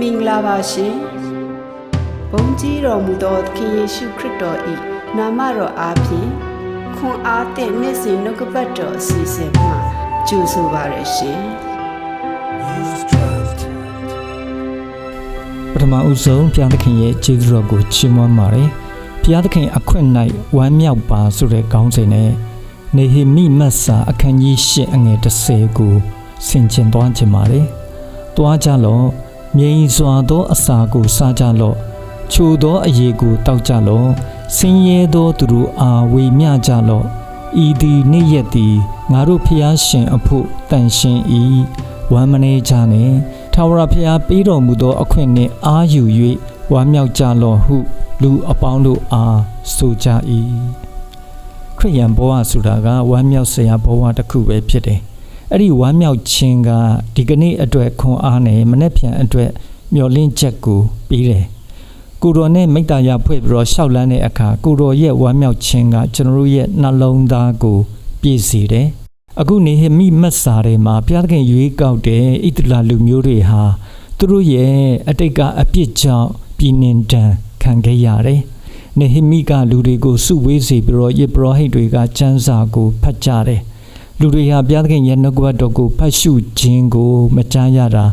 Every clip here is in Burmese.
မင်္ဂလာပါရှင်ဘုန်းကြီးတော်မူသောသခင်ယေရှုခရစ်တော်၏နာမတော်အားဖြင့်ခွန်အားသည့်နေ့စဉ်နှုတ်ကပတ်တော်အစီအစဉ်မှာကြိုဆိုပါရရှင်ပထမဦးဆုံးဘုရားသခင်ရဲ့ကျေးဇူးတော်ကိုချီးမွမ်းပါတယ်။ဘုရားသခင်အခွင့်၌ဝမ်းမြောက်ပါဆိုတဲ့ခေါင်းစဉ်နဲ့နေဟေမိမတ်စာအခန်းကြီး၈အငယ်30ကိုဆင်ခြင်သွားခြင်းပါတယ်။သွားကြလော့ မြိန်စွာသောအစာကိုစားကြလော့ချိုသောအရေကိုတောက်ကြလော့ဆင်းရဲသောသူတို့အားဝေမျှကြလော့ဤသည်နေ့ရက်သည်ငါတို့ဖျားရှင်အဖို့တန်ရှင်၏ဝမ်းမနေကြနှင့်ထာဝရဘုရားပေးတော်မူသောအခွင့်နှင့်အာယူ၍ဝမ်းမြောက်ကြလော့ဟု လူအပေါင်းတို့အားဆိုကြ၏ခရိယန်ဘဝဆိုတာကဝမ်းမြောက်စရာဘဝတစ်ခုပဲဖြစ်တယ် အဲ့ဒီဝမ်းမြောက်ခြင်းကဒီကနေ့အတွက်ခွန်အားနဲ့မနေ့ပြန်အတွက်မျှော်လင့်ချက်ကိုပေးတယ်ကိုတော်နဲ့မိတ္တရာဖွဲ့ပြီးတော့ရှောက်လန်းတဲ့အခါကိုတော်ရဲ့ဝမ်းမြောက်ခြင်းကကျွန်တော်တို့ရဲ့နှလုံးသားကိုပြည့်စေတယ်အခုနေဟမိမတ်စာထဲမှာဘုရားသခင်ရွေးကောက်တဲ့ဣသလလူမျိုးတွေဟာသူတို့ရဲ့အတိတ်ကအပြစ်ကြောင့်ပြည်နှင်တန်ခံခဲ့ရတယ်။နေဟမိကလူတွေကိုစုဝေးစေပြီးတော့ယေဘရဟိတ်တွေကစံစာကိုဖတ်ကြတယ်။ လူတွေဟာဘုရားသခင်ရဲ့နှုတ်ကပတ်တော်ကိုဖတ်ရှုခြင်းကိုမကြားရတာ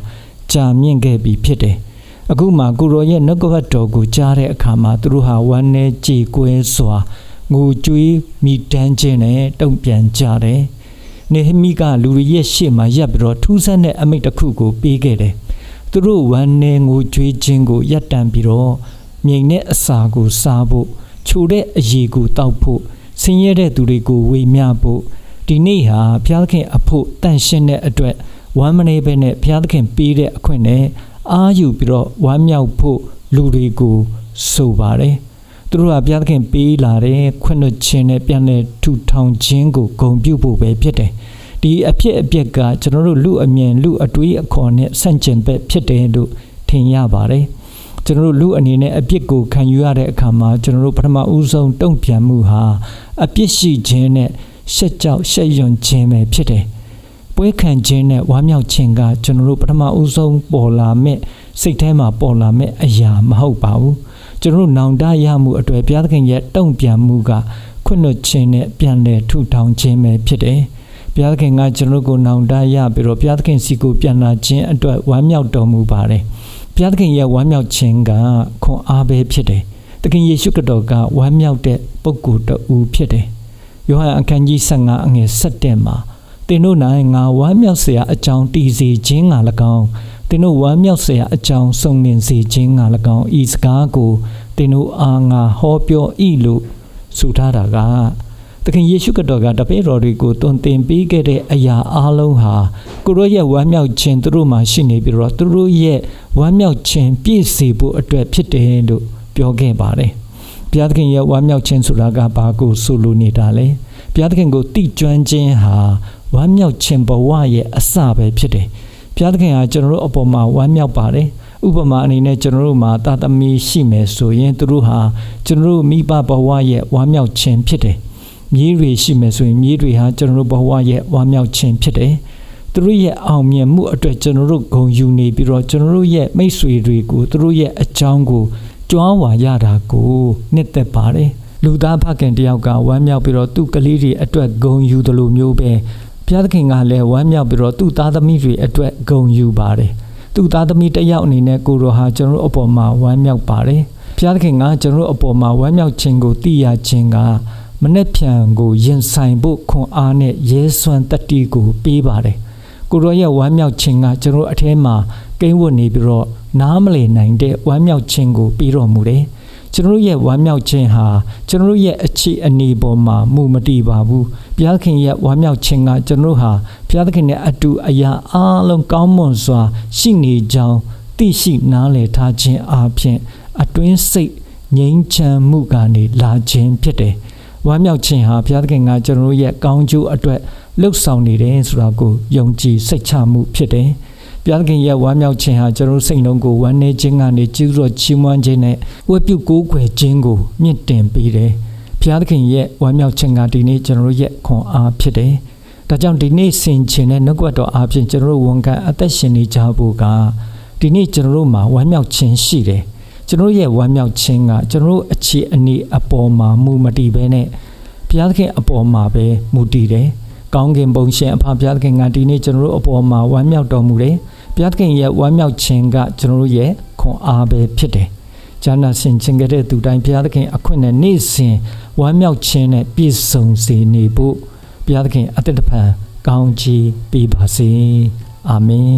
ကြာမြင့်ခဲ့ပြီဖြစ်တယ်။အခုမှကိုရောရဲ့နှုတ်ကပတ်တော်ကိုကြားတဲ့အခါမှာသူတို့ဟာဝမ်းနဲ့ကြေကွဲစွာငိုကြွေးမိတမ်းခြင်းနဲ့တုံ့ပြန်ကြတယ်။နေဟမိကလူတွေရဲ့ရှေ့မှာရပ်ပြီးတော့ထူးဆန်းတဲ့အမိန့်တစ်ခုကိုပေးခဲ့တယ်။သူတို့ဝမ်းနဲ့ငိုကြွေးခြင်းကိုရပ်တန့်ပြီးတော့မြိန်တဲ့အစာကိုစားဖို့ချိုတဲ့အရေကိုတောက်ဖို့ဆင်းရဲတဲ့သူတွေကိုဝေမျှဖို့ ဒီနေ့ဟာဘုရားသခင်အဖို့တန်ရှင်းတဲ့အတွက်ဝမ်းမနေပဲနဲ့ဘုရားသခင်ပေးတဲ့အခွင့်နဲ့အာယူပြီးတော့ဝမ်းမြောက်ဖို့လူတွေကိုဆိုပါတယ်သူတို့ကဘုရားသခင်ပေးလာတဲ့ခွင့်လွှတ်ခြင်းနဲ့ပြန်လည်ထူထောင်ခြင်းကိုဂုဏ်ပြုဖို့ပဲဖြစ်တယ်ဒီအဖြစ်အပျက်ကကျွန်တော်တို့လူအမြင်လူအတွေးအခေါ်နဲ့ဆန့်ကျင်ဘက်ဖြစ်တယ်လို့ထင်ရပါတယ်ကျွန်တော်တို့လူအနေနဲ့အပြစ်ကိုခံယူရတဲ့အခါမှာကျွန်တော်တို့ပထမဦးဆုံးတုံ့ပြန်မှုဟာအပြစ်ရှိခြင်းနဲ့ ရှက်ကြောက်ရှက်ယွံခြင်းပဲဖြစ်တယ်။ပွဲခံခြင်းနဲ့ဝမ်းမြောက်ခြင်းကကျွန်တော်တို့ပထမဦးဆုံးပေါ်လာမဲ့စိတ်ထဲမှာပေါ်လာမဲ့အရာမဟုတ်ပါဘူး။ကျွန်တော်တို့နောင်တရမှုအတွေ့ဘုရားသခင်ရဲ့တုံ့ပြန်မှုကခွင့်လွှတ်ခြင်းနဲ့ပြန်လည်ထူထောင်ခြင်းပဲဖြစ်တယ်။ဘုရားသခင်ကကျွန်တော်တို့ကိုနောင်တရပြီးတော့ဘုရားသခင်စီကိုပြန်လာခြင်းအတွက်ဝမ်းမြောက်တော်မူပါတယ်။ဘုရားသခင်ရဲ့ဝမ်းမြောက်ခြင်းကခွန်အားပဲဖြစ်တယ်။သခင်ယေရှုခရစ်တော်ကဝမ်းမြောက်တဲ့ပုဂ္ဂိုလ်တူဖြစ်တယ်။ ယောဟန်အခန်းကြီး15အငယ်17မှာသင်တို့၌ငါဝမ်းမြောက်စရာအကြောင်းတည်စေခြင်းငါ၎င်းသင်တို့ဝမ်းမြောက်စရာအကြောင်းစုံလင်စေခြင်းငါ၎င်းဤစကားကိုသင်တို့အားငါဟောပြော၏လို့ဆိုထားတာကသခင်ယေရှုခရစ်တော်ကတပည့်တော်တွေကိုတုန်တင်ပေးခဲ့တဲ့အရာအလုံးဟာကိုရောရဲ့ဝမ်းမြောက်ခြင်းသူတို့မှာရှိနေပြီးတော့သူတို့ရဲ့ဝမ်းမြောက်ခြင်းပြည့်စေဖို့အတွက်ဖြစ်တယ်လို့ပြောခဲ့ပါတယ် ဘုရားသခင်ရဲ့ဝမ်းမြောက်ခြင်းဆိုတာကဘာကိုဆိုလိုနေတာလဲ။ဘုရားသခင်ကိုတိကျွမ်းခြင်းဟာဝမ်းမြောက်ခြင်းဘဝရဲ့အစပဲဖြစ်တယ်။ဘုရားသခင်ဟာကျွန်တော်တို့အပေါ်မှာဝမ်းမြောက်ပါတယ်။ဥပမာအနေနဲ့ကျွန်တော်တို့မှာတာသမီရှိမယ်ဆိုရင်သူတို့ဟာကျွန်တော်တို့မိဘဘဝရဲ့ဝမ်းမြောက်ခြင်းဖြစ်တယ်။မြေးတွေရှိမယ်ဆိုရင်မြေးတွေဟာကျွန်တော်တို့ဘဝရဲ့ဝမ်းမြောက်ခြင်းဖြစ်တယ်။သူတို့ရဲ့အောင်မြင်မှုအတွက်ကျွန်တော်တို့ဂုဏ်ယူနေပြီးတော့ကျွန်တော်တို့ရဲ့မိတ်ဆွေတွေကိုသူတို့ရဲ့အကြောင်းကို ကြွားဝါရတာကိုနှစ်သက်ပါတယ်။လူသားဖခင်တယောက်ကဝမ်းမြောက်ပြီးတော့သူ့ကလေးတွေအတွက်ဂုဏ်ယူတယ်လို့မျိုးပဲဘုရားသခင်ကလည်းဝမ်းမြောက်ပြီးတော့သူ့သားသမီးတွေအတွက်ဂုဏ်ယူပါတယ်။သူ့သားသမီးတစ်ယောက်အနေနဲ့ကိုရောဟာကျွန်တော်တို့အပေါ်မှာဝမ်းမြောက်ပါတယ်။ဘုရားသခင်ကကျွန်တော်တို့အပေါ်မှာဝမ်းမြောက်ခြင်းကိုသိရခြင်းကမနှက်ဖြန်ကိုရင်ဆိုင်ဖို့ခွန်အားနဲ့ရဲစွမ်းတတိကိုပေးပါတယ်။ကိုရောရဲ့ဝမ်းမြောက်ခြင်းကကျွန်တော်အထဲမှာ ကိန်းဝတ်နေပြီးတော့နားမလည်နိုင်တဲ့ဝမ်းမြောက်ခြင်းကိုပေးတော်မူတယ်။ကျွန်တော်ရဲ့ဝမ်းမြောက်ခြင်းဟာကျွန်တော်ရဲ့အခြေအနေပေါ်မှာမူမတည်ပါဘူးဘုရားခင်ရဲ့ဝမ်းမြောက်ခြင်းကကျွန်တော်ဟာဘုရားသခင်နဲ့အတူအရာအလုံးကောင်းမွန်စွာ ရှိနေကြောင်းသိရှိနားလည်ထားခြင်းအပြင်အတွင်းစိတ်ငြိမ်းချမ်းမှုကနေလာခြင်းဖြစ်တယ်ဝမ်းမြောက်ခြင်းဟာဘုရားသခင်ကကျွန်တော်ရဲ့ကောင်းကျိုးအတွက်လှုပ်ဆောင်နေတယ်ဆိုတာကိုယုံကြည်စိတ်ချမှုဖြစ်တယ် ဘုရားသခင်ရဲ့ဝမ်းမြောက်ခြင်းဟာကျွန်တော်စိတ်နှလုံးကိုဝမ်းနည်းခြင်းကနေကျေးဇူးတော်ချီးမွမ်းခြင်းနဲ့ဝတ်ပြုကိုးကွယ်ခြင်းကိုမြင့်တင်ပေးတယ်။ဘုရားသခင်ရဲ့ဝမ်းမြောက်ခြင်းကဒီနေ့ကျွန်တော်ရဲ့ခွန်အားဖြစ်တယ်။ဒါကြောင့်ဒီနေ့ဆင်ခြင်တဲ့နှုတ်ကပတ်တော်အားဖြင့်ကျွန်တော်ဝန်ခံအသက်ရှင်နေကြဖို့ကဒီဒီနေ့ကျွန်တော်တို့မှာဝမ်းမြောက်ခြင်းရှိတယ်ကျွန်တော်တို့ရဲ့ဝမ်းမြောက်ခြင်းကကျွန်တော်တို့အခြေအနေအပေါ်မှာမူမတည်ဘဲနဲ့ဘုရားသခင်အပေါ်မှာပဲမူတည်တယ် ကောင်းကင်ဘုံရှင်အဖဘုရားသခင်ကဒီနေ့ကျွန်တော်တို့အပေါ်မှာဝမ်းမြောက်တော်မူတယ်ဘုရားသခင်ရဲ့ဝမ်းမြောက်ခြင်းကကျွန်တော်တို့ရဲ့ခွန်အားပဲဖြစ်တယ်ဂျာနာဆင်ခြင်းကြတဲ့သူတိုင်းဘုရားသခင်အခွင့်နဲ့နေ့စဉ်ဝမ်းမြောက်ခြင်းနဲ့ပြည့်စုံစေနေဖို့ဘုရားသခင်အသက်တပံကောင်းချီးပေးပါစေအာမင်